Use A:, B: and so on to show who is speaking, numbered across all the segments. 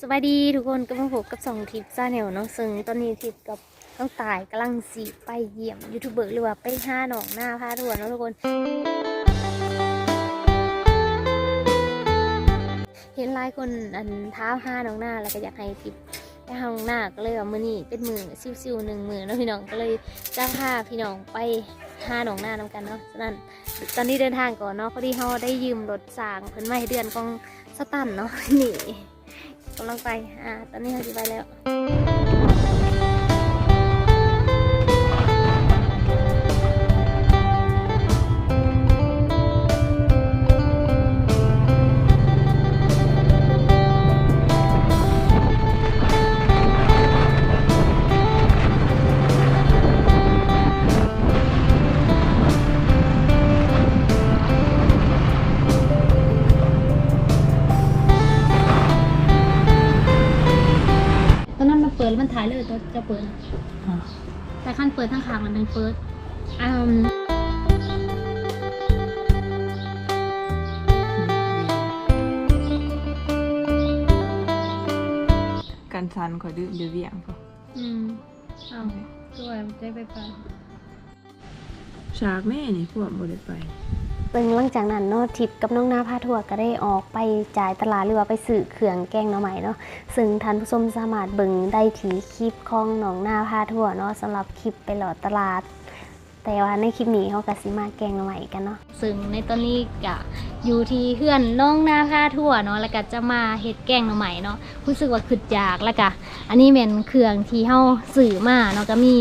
A: สวัสดีทุกคนก็มาพบกับสองทิปซาแนลเนาะซึ่งตอนนี้ทิปกับต้องตายกำลังสีไปเยี่ยมยูทูบเบอร์หรือว่าไปห้าหนองหน้าพาทัวร์นะทุกคน เห็นหลายคนอันท้าห้าหนองหน้าแล้วก็อยากให้ทิปไปห้าหนองหน้าก็เลยว่ามือนี้เป็นมือซิวๆหนึ่งมือเนาะพี่น้องก็เลยจ้างพาพี่น้องไปห้าหนองหน้านำกันเนาะฉะนั้นตอนนี้เดินทางก่อนเนาะพอดีเขาได้ยืมรถสางเพิ่นมาให้เดือนกองสตันเนาะนี่ กำลังไป อ่า ตอนนี้เราจะไปแล้ว ปิดทั้งขางมันเป็นเปิดอืม
B: กันซันขอยดื้อเดือเวียงพอ
A: อืมเอาด้วยใจไปไป
B: ฉากแม่นี่พวกบ่ได้ไป
A: ซึ่งหลังจากนั้นเนาะทิปกับน้องนาพาทัวร์ก็ได้ออกไปจ่ายตลาดหรือว่าไปสื่อเครื่องแกงหน่อใหม่เนาะซึ่งท่านผู้ชมสามารถเบิ่งได้ที่คลิปของน้องนาพาทัวร์เนาะสำหรับคลิปไปหลอดตลาด แต่ว่าในคลิปนี้เขาก็สิมาแกงหน่อใหม่กันเนาะซึ่งในตอนนี้ก็อยู่ที่เพื่อนน้องนาพาทั่วเนาะแล้วก็จะมาเฮ็ดแกงหน่อใหม่เนาะรู้สึกว่าขึ้นอยากแล้วก็อันนี้เป็นเครื่องที่เฮาซื้อมาเนาะก็มี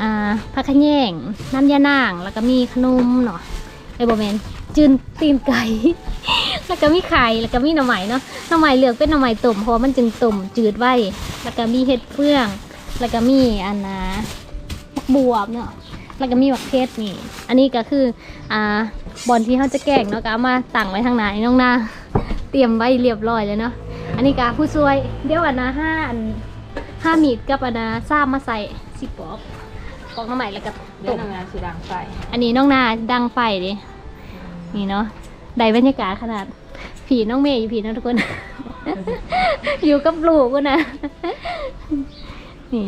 A: อ่าผักขะแยงน้ำยานาง แล้วก็มีขนมเนาะ ไอ้บ่แมนจืนตีนไก่แล้วก็มีไข่แล้วก็มีหน่อใหม่เนาะหน่อใหม่เหลือกเป็นหน่อใหม่ต้มเพราะมันจึงต้มจืดไว้แล้วก็มีเห็ดเฟือง แล้วก็มีอันนะบวบเนาะแล้วก็มีบักเพชรนี่ อันนี้ก็คืออ่าบอลที่เขาจะแกล้งเนาะก็เอามาตั้งไว้ทางไหนน้องนาเตรียมไว้เรียบร้อยเลยเนาะอันนี้ก็ผู้ช่วยเดี๋ยวอันนะห้าอันห้ามีดกับอันนะซ้ำมาใส่สิบปอก ปอกน้ำใหม่แล้วก็
B: เล่
A: ต
B: น
A: ก
B: งานสีดังไฟ
A: อันนี้น้องนาดังไฟดินี่เนาะได้บรรยากาศขนาด ผีน้องเมย์อยู่ผีนะทุกคน อยู่กับลูกกูนะ นี่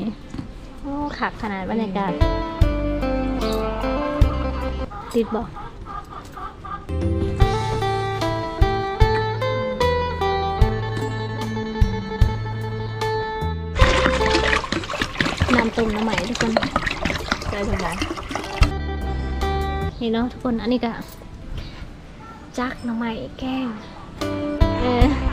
A: โอ้ขักขนาดบรรยากาศ ติดบอกน้ำต้มน้ำใหม่ทุกคน
B: ใช่ทำไม
A: นี่เนาะทุกคนอันนี้ก็จักหน่อไม้แกงเออ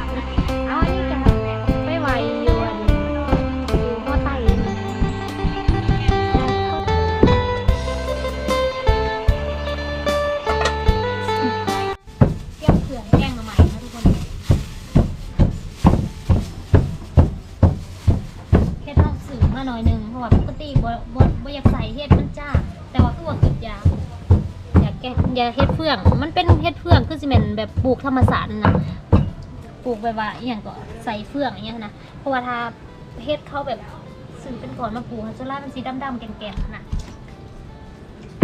A: ยากเฮ็ดเฟือง มันเป็นเฮ็ดเฟืองคือสิแม่นแบบปลูกธรรมศาสตร์นั่นนะปลูกแบบว่าอหย่างก็ใส่เฟืองอย่างเงี้ยนะเพราะว่าถ้าเฮ็ดเขาแบบซื้อเป็นก่อนมาปลูกส่วนล่างมันสีดำๆแก่ๆนะ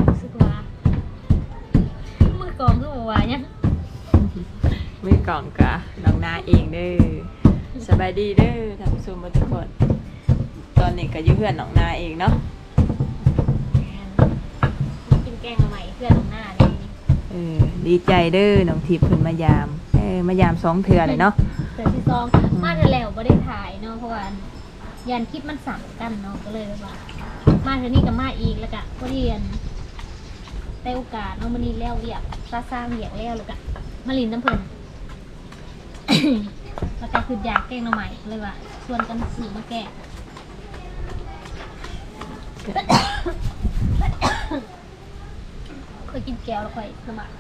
A: รู้สึกว่ามือกองคือบ่ว่าเนี่ย
B: มือกล่องกะน้องนาเองเด้อสบายดีเด้อท่านผู้ชมทุกคน ตอนนี้ก็อยู่เพื่อนน้องนาเองเนาะ
A: กินแกงมาใหม่เพื่อนของหน้านี่
B: เออดีใจเด้อน้องทิพย์เพิ่นมายามเออมายามสองเทื่อเลยเนาะ
A: เสือที่ซองมาเธอแล้วบ่ได้ถ่ายเนาะเพราะว่ายันคลิปมันสั่นกันเนาะก็เลยแบบว่า มาเธอนี่กับมาอีกแล้วก็พอดีอันได้โอกาสเนาะมันนี่แล้วเรียกซาซาเรียกแล้วแล้วก็มาลินน้ำเพิ่น แล้วก็คือยากแกงหน่อใหม่เลยว่าชวนกันซื้อมาแกง เคยกินแก้วแล้วค่อยสมัคร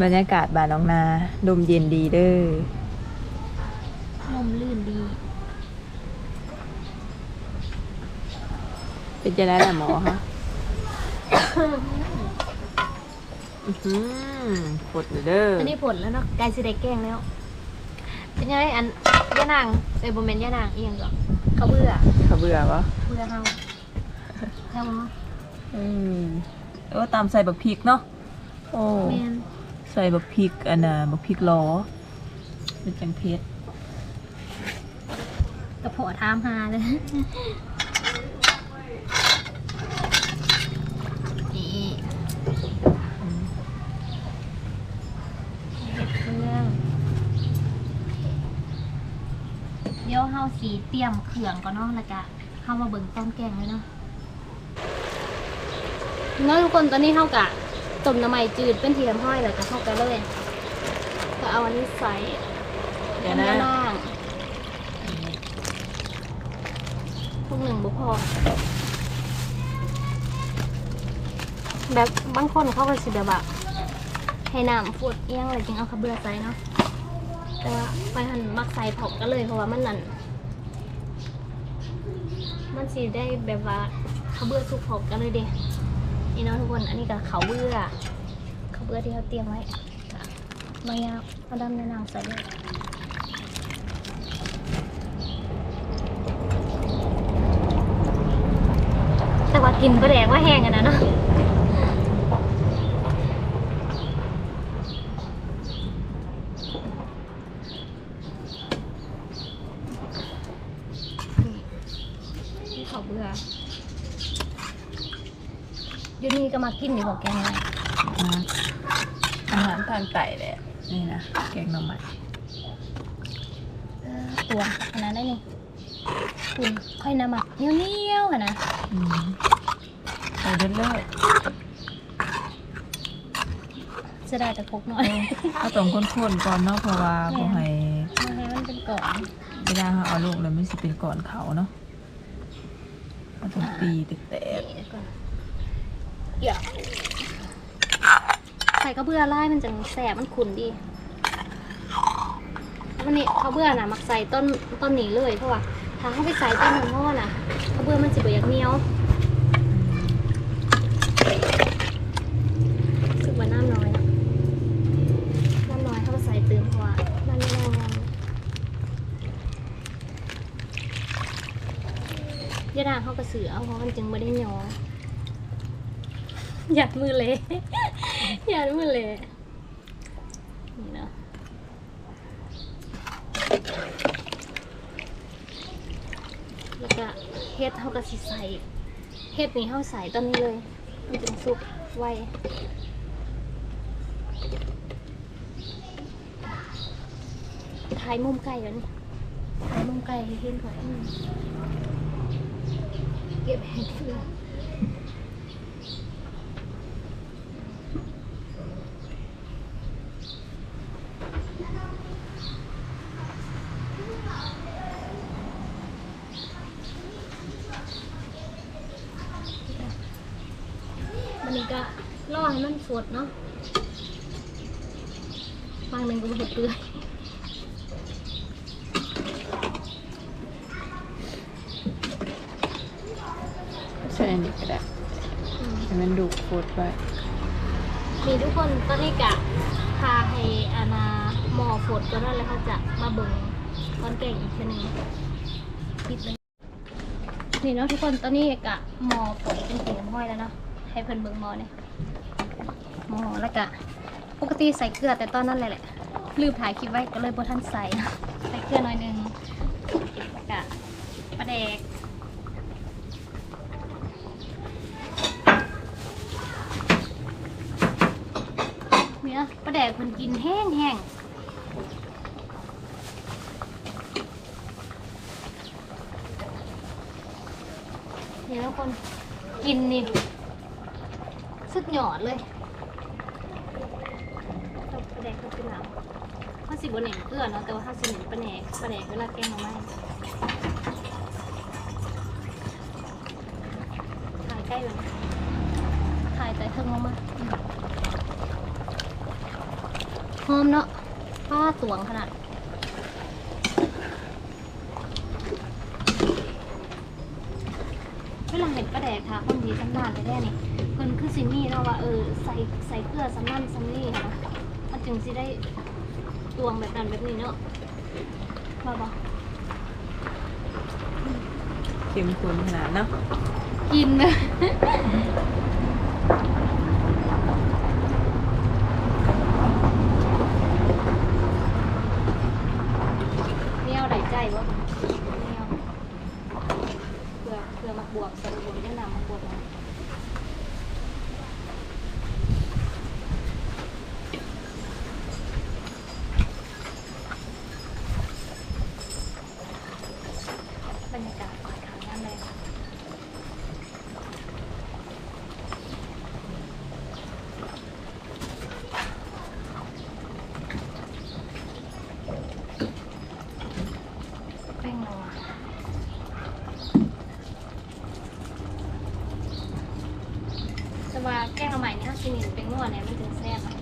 B: บรรยากาศบ้านน้องนาลมเย็นดีเด้อน
A: มลื่นดี
B: เป็นจะได้ละหมอคะอื้อหือปวดเด้อ
A: อันนี้ผลแล้วเนาะไกลสิได้แกงแล้ว เป็นยังไงอันย่านางเอ้ยบ่แม่นย่านางอีหยังก็เขาเบื่อ
B: เขาเบื่อปะ
A: เบื่อเฮาเฮาเนาะ
B: อืมเออตามใส่บักพริกเนาะโอ้
A: แม่น
B: ใส่บักพริกอันน่ะบักพริกล้อเป็นจังเพชร
A: กระเพาะทามหาเลยนี่เฮ็ดเครื่องเดี๋ยวเฮาสีเตรียมเครื่องก่อนเนาะแล้วก็เข้ามาเบิ่งต้มแกงเลยเนาะ เนาะทุกคนตอนนี้เฮากะต้มน้ำมันจืดเป็นทีเรียมห้อยแล้วก็เข้าไปเลย ก็เอาอันนี้ใส่
B: เดี๋ยว
A: อั
B: นะ
A: ล่างพวกหนึ่งบุพอแบบบางคนเขาก็สิแบบว่าให้น้ำฝุดเอียงอะไรจริงเอาข้าวเบื่อใส่เนาะแต่ว่าไปหันมักใส่ผกกันเลยเพราะว่ามันนั่นมันสิได้แบบว่าข้าวเบื่อสุกผกกันเลยเด้ นี่เนาะทุกคน อันนี้ก็ข้าเบื่อข้าเบื่อที่เขาเตรียมไว้มายาวเอาดำในน้ำใส่เลยแต่ว่ากินก็แดกว่าแห้งกันนะเนาะนี่เขาเบื่อ เดี๋ยวนี้ก็มากินดีกว่าแกงเลย
B: อาหารทางไต่แหละนี่นะแกงหน่อไม้
A: เออตัวขนาดได้นี่คุณค่อยน้ำหมักเหนียวๆอะนะ
B: อืมใส่เด็ดเลย
A: จะได้แต่พกหน่อย
B: เอาตรงข้นๆก่อนเนาะเพราะว่าพอให้
A: มาให้มันเป็นก่อน
B: เวลาเขาเอาลูกแล้วมันสิเป็นก่อนเขาเนาะเอาต้องตีแตก
A: นี่ก่อน เดี๋ยวใส่กระเบื้อไล่มันจะแสบมันขุ่นดีวันนี้เขาเบื่อน่ะมักใส่ต้นต้นนี้เลยเพราะว่าถ้าเขาไปใส่ต้นมันงอน่ะเขาเบื่อมันจะไปอยากเหนียวสึกว่าน้ำน้อยนะน้ำน้อยเขาไปใส่เติมเพราะว่านไม่แรงงานยาดางเขากระสือเอาเพราะมันจึงไม่ได้เหนียว หยัดมือเลยหยัดมือเลยนี่เนาะแล้วก็เฮ็ดเขาก็สิใส่เฮ็ดนี่เขาใส่ตอนนี้เลย มันจึงสุกไวถ่ายมุมไก่ก่อนนี่ถ่ายมุมไก่ให้เห็นก่อนเก็บแห้งเลยมันนี่ก็ล่อให้มันสดเนาะบางหนึ่งก็บ่เห็ดเปื่อย
B: ๆใช่อันนี้ ก็ได้
A: อืม
B: ให้มันดูโคตรไป
A: มีทุกคนตอนนี้กะพาให้อาณาหมอฝดก็ได้แล้วเขาจะมาเบิ่งตอนแก่งอีกทีหนึงปิดเลยนี่เนาะทุกคนตอนนี้กะหมอฝดเป็นสีห้อยแล้วเนาะให้เพิ่นเบิ่งหมอเนี่ยหมอแล้วกะปกติใส่เกลือแต่ตอนนั้นเลยแหละลืมถ่ายคลิปไว้ก็เลยบ่ทันใส่ใส่เกลือหน่อยหนึงแล้วกะปลาแดก เนี่ยประแด กมันกินแห้งแห้งเนี่ยทุกคนกินนี่สุดหยอดเลยต้องประแดกก็คือหลังข้าสิบนเน่นเกลือเนาะแต่ว่าข้าสิเน่นประแดกประแดกเวลาแกงหน่อไม้ถ่ายใกล้เลยถ่ายแต่เทิงลงมา หอมเนาะผ้าตวงขนาดเวลาเห็นประแดกค่ะคนดีสำนานไปได้นี่เพิ่นคือสิมีเนาะว่าเออใส่ใส่เกลือสำนันสำนี่ค่ะมันจึงสิได้ตวงแบบนั้นแบบนี้เนาะว่าบ่
B: เข้มข้นขนาดเนาะ
A: กินเลยเนี่ยเอาไหน ใจว่ามันแนวเพื่อเพื่อมาบวกสรุปแนะนำมาบวกมาบรรยากาศขายขายน้ำแรง แป้งนัวแต่ว่าแกงเอาใหม่นี่ถ้ากินเป็นงัวเนี่ยมันถึงแซ่บอะ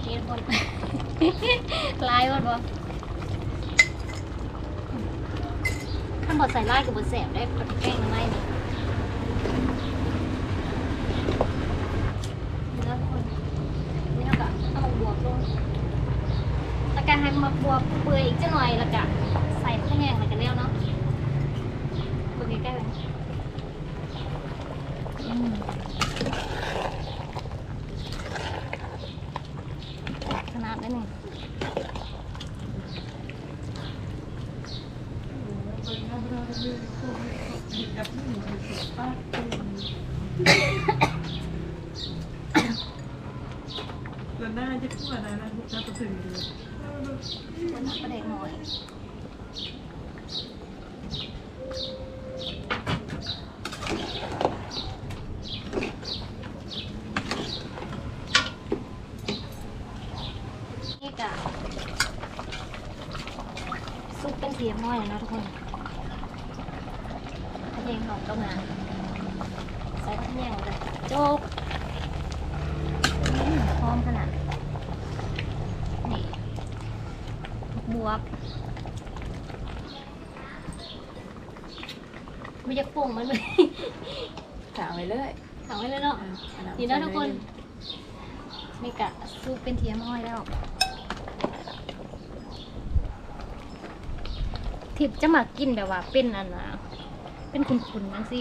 A: เฮ็ดบน ลายบนบ่ข้างบนใส่ลายกับบนแสบได้กดแกงเอาใหม่นี่เนื้อคนนี่เอากะเอามาบวกลงแล้วก็ให้มาบวกเปื่อยอีกจะหน่อยแล้วก็ใส่ข้าวแห้งแล้วก็แล้วเนาะเปื่อยใกล้ๆเลยอืมขนาดได้หนึ่งวันนักประเด็กหน่อยนี่กะซุปเป็นเทียมน้อยเลยนะทุกคน ข้าวแห้งหอมก็มาใส่ข้าวแห้งเลยโจ๊กอืมหอมขนาดนี่บวบไม่อยากปรุงมันเลย
B: ถามไปเลย
A: ถามไว้เลยเนาะดีนะทุกคนนี่กะซุปเป็นเทียมห้อยแล้วทิพย์จะมากินแบบว่าเป็นอันนะ เป็นขุนๆนั่นสิ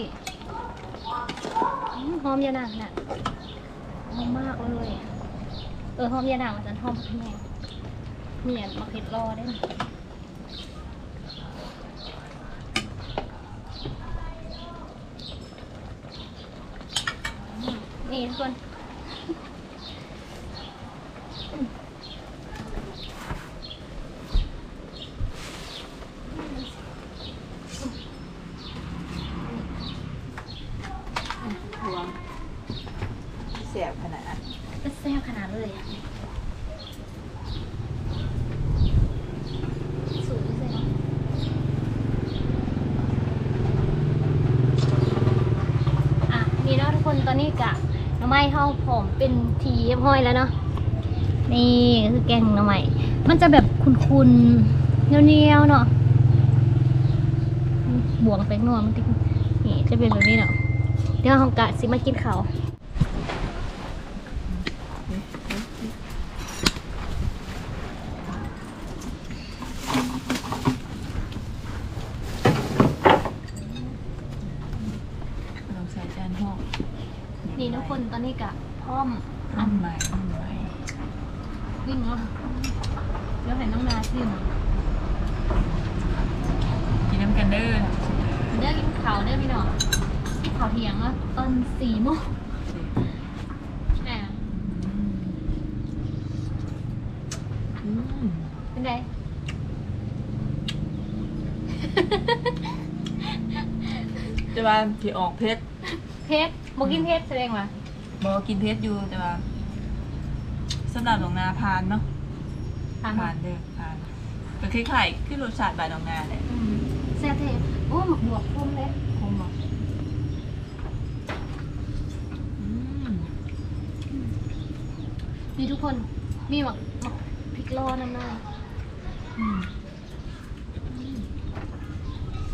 A: หอมยานางน่ะหอมมากเลย เออหอมยานางมันจะหอมข้างในเมียนมาเผ็ดรอได้ไหมนี่ทุกคน
B: รวมแสบขนาดนั้น
A: ก็แซ่บขนาดเลยอะสูตรพิเศษเนอะอะนี่เนาะทุกคนตอนนี้กะหน้ำไม้ เฮาผมเป็นทีเรียบร้อยแล้วเนาะนี่คือแกงหน่อไม้มันจะแบบคุนๆเนียวๆเนาะบวงไปนัวมันตินี่จะเป็นแบบนี้เนาะเดี๋ยวเรากะสิมากินข้าว
B: ลองใส่จานห่อ
A: นี่ทุ กคนตอนนี้กะพร้อม
B: อันใหม่อันใหม่
A: วิ่งเนาะเดี๋ยวให้น้องนาซิม
B: กินน้ำกันเด้อ
A: เด้อกินข้าวเด้อพี่น้องที่ข้าวเที่ยงเนาะตอนสี่โมงแหม
B: อืม
A: เป็นไง
B: จะว่าที่ออกเพชร
A: เพชรโมกินเพชรแสดงว่า
B: บอกกินเพชรอยู่แต่ว่าสำหรับหนองนาพานเนาะ
A: ทาน
B: พานเด้อพานก็คล้ายๆคือรสชาติบานหนองนาแหละ
A: อืมแซ่บเทโอ้หมักบวกพุ่มเลย
B: คงบอกอืม
A: มีทุกคนมีหมักหมักพริกล้อน้ำหน้า
B: อืม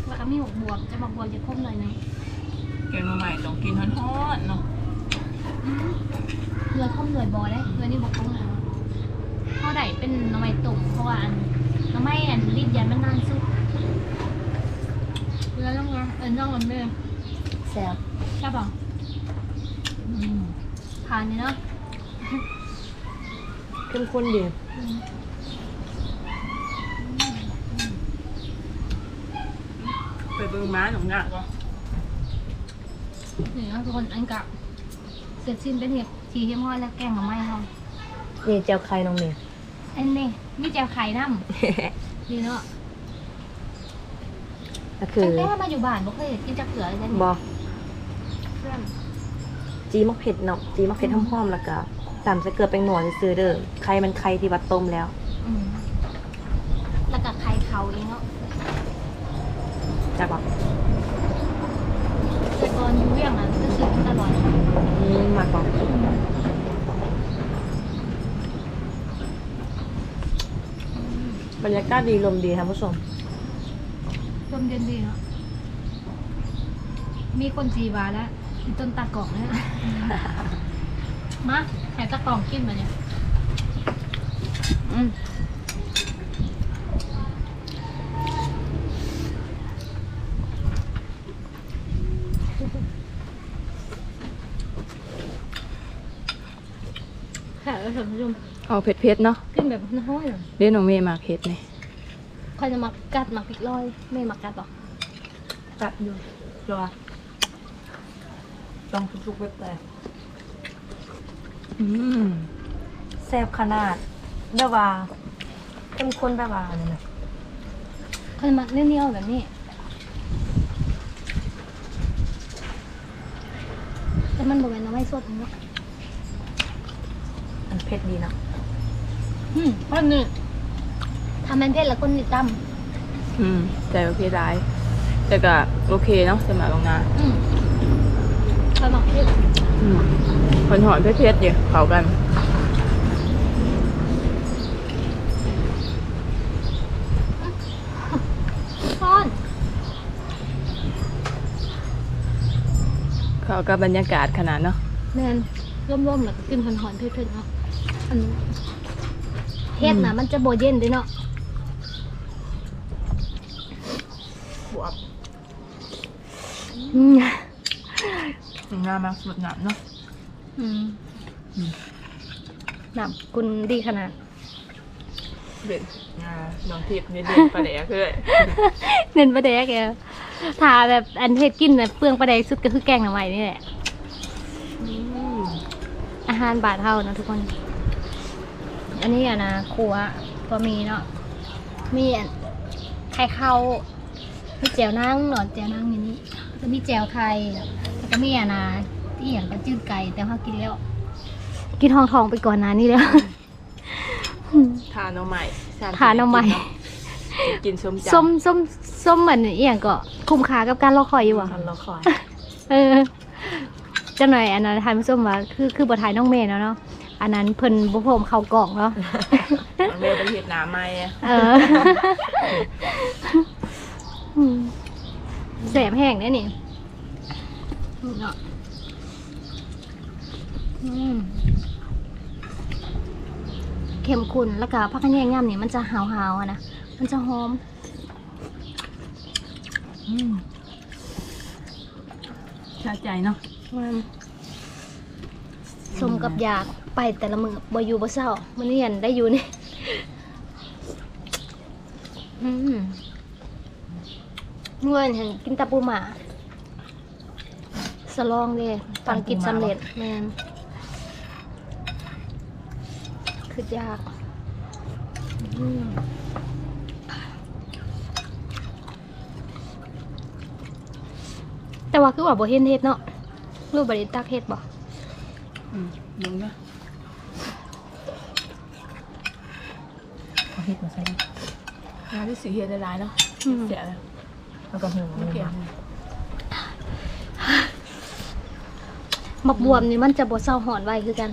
A: แล้วก็มีหมักบวกจะหมักบวกจะพุ่มหน่อยหนึง
B: แกงมาใหม่ต้องกินฮ้อนๆเนาะ
A: เรือพุ่มเรือบอได้เรือนี่บอกพุ่มนะเข้าได้เป็นหน้ำไม้ตุ่มเพราะว่าอันหน้ำไม้อันรีดยันมันนานสุดเรือน้องนะเออน้องมันเมื่อ
B: แซ่บ
A: ใช่ป่ะ
B: อืม
A: ทานนี่เนาะ
B: เข้มข้นดี
A: อืม
B: ไปเบิ่งม้าหนองหนักวะ
A: นี่นะทุกคนอันกับเสร็จสิ้นเป็นเห็ด ทีเฮียมห้อยแล้วแกงหน่อไม้เขา
C: นี่เจ้าใครน้องเมย์
A: อันนี้มีแจวไข่น้ำดีเนาะ
C: ก็คือ
A: ตั้งแต่มาอยู่บ้านบ่เคยเห็นกินจักเขือเลย
C: บอ
A: เพื่อน
C: จีมักเผ็ดเนาะจีมักเผ็ดหอมๆแล้วก็ตามจะเกลือแป้งหนวดซื้อๆเด้อใครมันใครที่วัดต้มแล้ว
A: อืมแล้วก็ไข่เขาเองเนาะ
C: จากบอก
A: แต่ก่อนอยู่เวียงนั้นก็ซื้อมันอร่อย
C: อืมมากบอก บรรยากาศดีลมดีท่านผู้ชม
A: ลมเย็นดีเนาะมีคนจีบาแล้วมีต้นตากล่องเนี่ย มาแห่ตากล่องกินมาเนี่ยอืมค่ะแล้วท่านผู้ชม
B: เอาเผ็ดๆเนาะ
A: กินแบบน้อยๆหน่อ
B: เรียนน้องเมย์มาเผ็ดนี่
A: คอยจะมากัดมักพริกลอย ไม่มักกัดหรอก
C: กัดอยู่รอลองทุกๆเว็บเลย
B: อืม
C: แซ่บขนาดแบบว่าเข้มข้นแบบว่าอันนี้นะ
A: คอยจะมาเนี้ยวๆแบบนี้แต่มันบอกเป็นน้ำไม่สดเนาะ
C: มันเผ็ดดีเนาะ
A: อืมเพราะนี่ทำเป็นเผ็ดแล้วก็นิดตั้ม
B: อืมแต่โอเคได้แต่ก็โอเคเนาะสำหรับโรงงาน
A: อืมคอยหมักเผ็ด
B: อืมคนหอนเผ็ดๆอยู่เขากัน
A: ซ่อน
B: เขากับบรรยากาศขนาดเนาะ
A: แมนร่มๆแล้วก็กินหอนๆเผ็ดๆเนาะอัน เผ็ดนะมันจะโบเย็นด้วยเนาะ
C: บวบ
A: อืม
B: โรงงานมาสุดหนักเนาะ
A: อืม
B: อืม
A: หนับคุณดีขนาด
B: เด็ดอ่าน้องทิพย์นี่เด็ดปลาแดกเลย
A: เน้นประเดกแกทาแบบอันเผ็ดกินแบบเปลืองประเดกสุดก็คือแกงหน่อไม้นี่แหละ
B: อืม
A: อาหารบาทเท่านะทุกคน อันนี้อะนะครัวก็มีเนาะมีอันไข่เข้ามีแจวนั่งหนอนแจวนั่งอย่างนี้แล้วมีแจวไทยแล้วก็มีอะนะที่อย่างก็จืดไก่แต่ว่ากินแล้วกินทองทองๆไปก่อนนะนี่แล้ว
B: ทานเอาใหม่สม
A: ทานเอาใหม่
B: กินส้มจั
A: ส้มส้มส้มเหมือนอหย่างก็คุ้มค่ากับการรอคอยอยู่อะ
C: ทันรอคอย
A: เออจังหน่อยอันนั้นทานผู้ชมว่าคือคือบทถ่ายน้องเมย์เนาะเนาะ อันนั้นเพิ่นบ่พรมเข้ากล่องเนาะ
B: น้องเมย์เป็นเห็ดหนาไหมอะ
A: เอออืมแสบแห้งเนี่ยนี่เนาะอืมเข้มข้นแล้วก็ผักกระแยงย่ำนี่มันจะหาวๆอะนะมันจะหอม
B: อืมชาใจเนาะ
A: มัน สมกับอยากไปแต่ละมือบอยู่บ่เศร้ามันเรียนได้อยู่นี่อืมเมื่อเห็นกินตะปูหมา สลองเลยตอนกินสำเร็จแมนคือยากแต่ว่าคือว่าบ่เห็นเฮ็ดเนาะรูปบริตักเฮ็ดบ่
B: อืมมึงนะ
C: เอาเห็ดมาใส่ดิ
B: งานที่สีเฮ็ดได้หลายเนาะ
A: อืม
B: เสียแล้ว
C: แล้วก็หู
B: ไม่เกี่ยว
A: มักบวมนี่มันจะบ่เศร้าหอนไว้คือกัน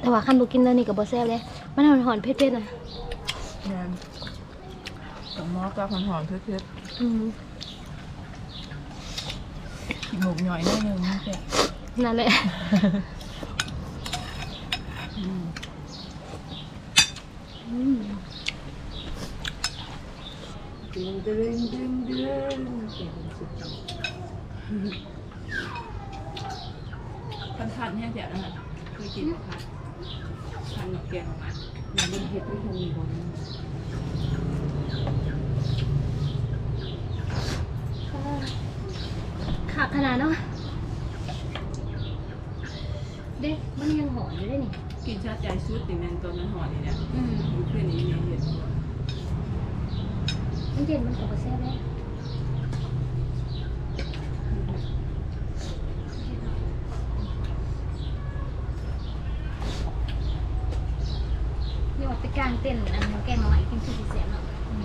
A: แต่ว่าคันบ่กินแล้วนี่ก็บ่แซ่บเลยมันหอนๆเผ็ดๆน่ะ
B: งาน สมมอกับหอนๆเผ็ด
A: อืม
B: ๆหมูหน่อยหนิดนึงนี่แหละ
A: นั่นแหละ
B: อืม
A: อืม
B: ดึงดึงดึงดึงพันพันเนี่ยเดี๋ยวนะเคยกินพันทานแกงมันเห็ดไม่ทันมีบน
A: ขาขนาดเนาะเด็กมันยังหอนอยู่เลยนี่
B: กินชาใจชุดติแมนตัวนั้นหอนี่เนี่ย
A: อืม
B: เพื่อนนี้เนี่ยเห็ด
A: มันเย็นมันก็บ่แซ่บเลยนี่ว่าไปกลางเต้นอันแกงหน่อไม้กินคือสิเสียเนาะอืม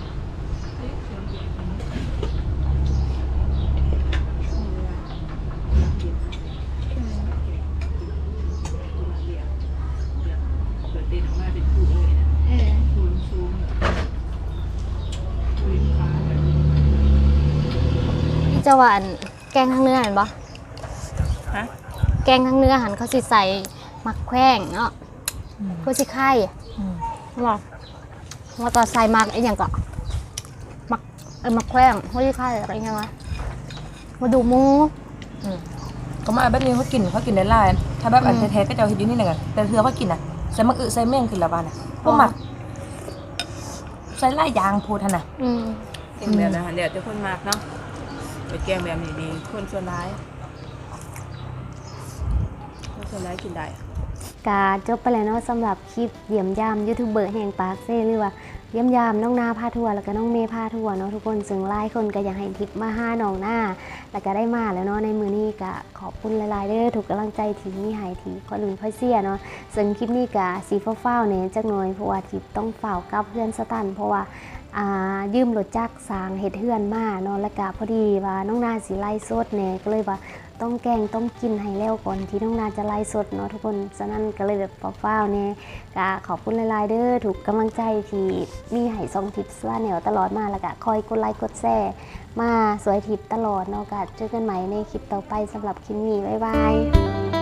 B: เกิดเด่นออกมาเป็นผู้เลยนะ
A: เออ
B: คูณซูมคูณฟ้าแบบ
A: พี่ จะว่าอันแกงทางเนื้อเห็นปะ
B: ฮะ
A: แกงทางเนื้อหันเขาสิใส่มักแขว้งเนาะเพื่อสิไข่หรอว่าต่อใส่มักไอ้หยังก็มักเออมักแขว้งเพื่อสิไข่อะไรอย่างเงี้ยวะมาดูหมู
C: ก็มาแบบนี้เขากินเขากินได้หลายถ้าแบบอัน
A: อืม
C: แท้ๆก็จะเอาเฮ็ดอยู่นี่หนึ่งอะแต่เธอเขากินอะใส่มะอึใส่เมี่ยงขึ้นละบ้านอะพวกหมักใส่หลายอย่างโพดหั่นน่ะ
A: อืม
B: แกงแบบนั้นเดี๋ยวจะคนมากเนาะ ไปแกงแบบนี้ดีคนส่วนร้ายคนส่วนร้ายกินได้
D: กาจบไปแล้วเนาะสำหรับคลิปเยี่ยมยามยูทูบเบอร์แห่งปากเซ่หรือว่าเยี่ยมยามน้องนาพาทัวร์แล้วก็น้องเมย์พาทัวร์เนาะทุกคนซึ่งหลายคนก็อยากให้ทิปมาห้าน้องหน้า แล้วก็ได้มาแล้วเนาะในมือนี้ก็ขอบคุณหลายๆเด้อถูกกำลังใจทีมีใหายทีก็ลุ้นค่อยเสียเนาะซึ่งคลิปนี้ก็สีฟ้าวๆเนี่ยจักหน่อยเพราะว่าทิปต้องเฝ่ากับเพื่อนสตันเพราะว่า ยืมรถจักรสางเฮ็ดเฮือนมาเนาะแล้วก็พอดีว่าน้องนาสิไล่สดเนี่ยก็เลยว่าต้องแกงต้องกินให้แล้วก่อนที่น้องนาจะไล่สดเนาะทุกคนฉะนั้นก็เลยแบบฟ้าเนี่ยก็ขอบคุณหลายๆเด้อถูกกำลังใจที่มีให้ซองทิปส์ว่าแนวตลอดมาแล้วก็คอยกดไลค์กดแชร์มาสวยทิปตลอดเนาะก็เจอกันใหม่ในคลิปต่อไปสำหรับคลิปนี้บ๊ายบาย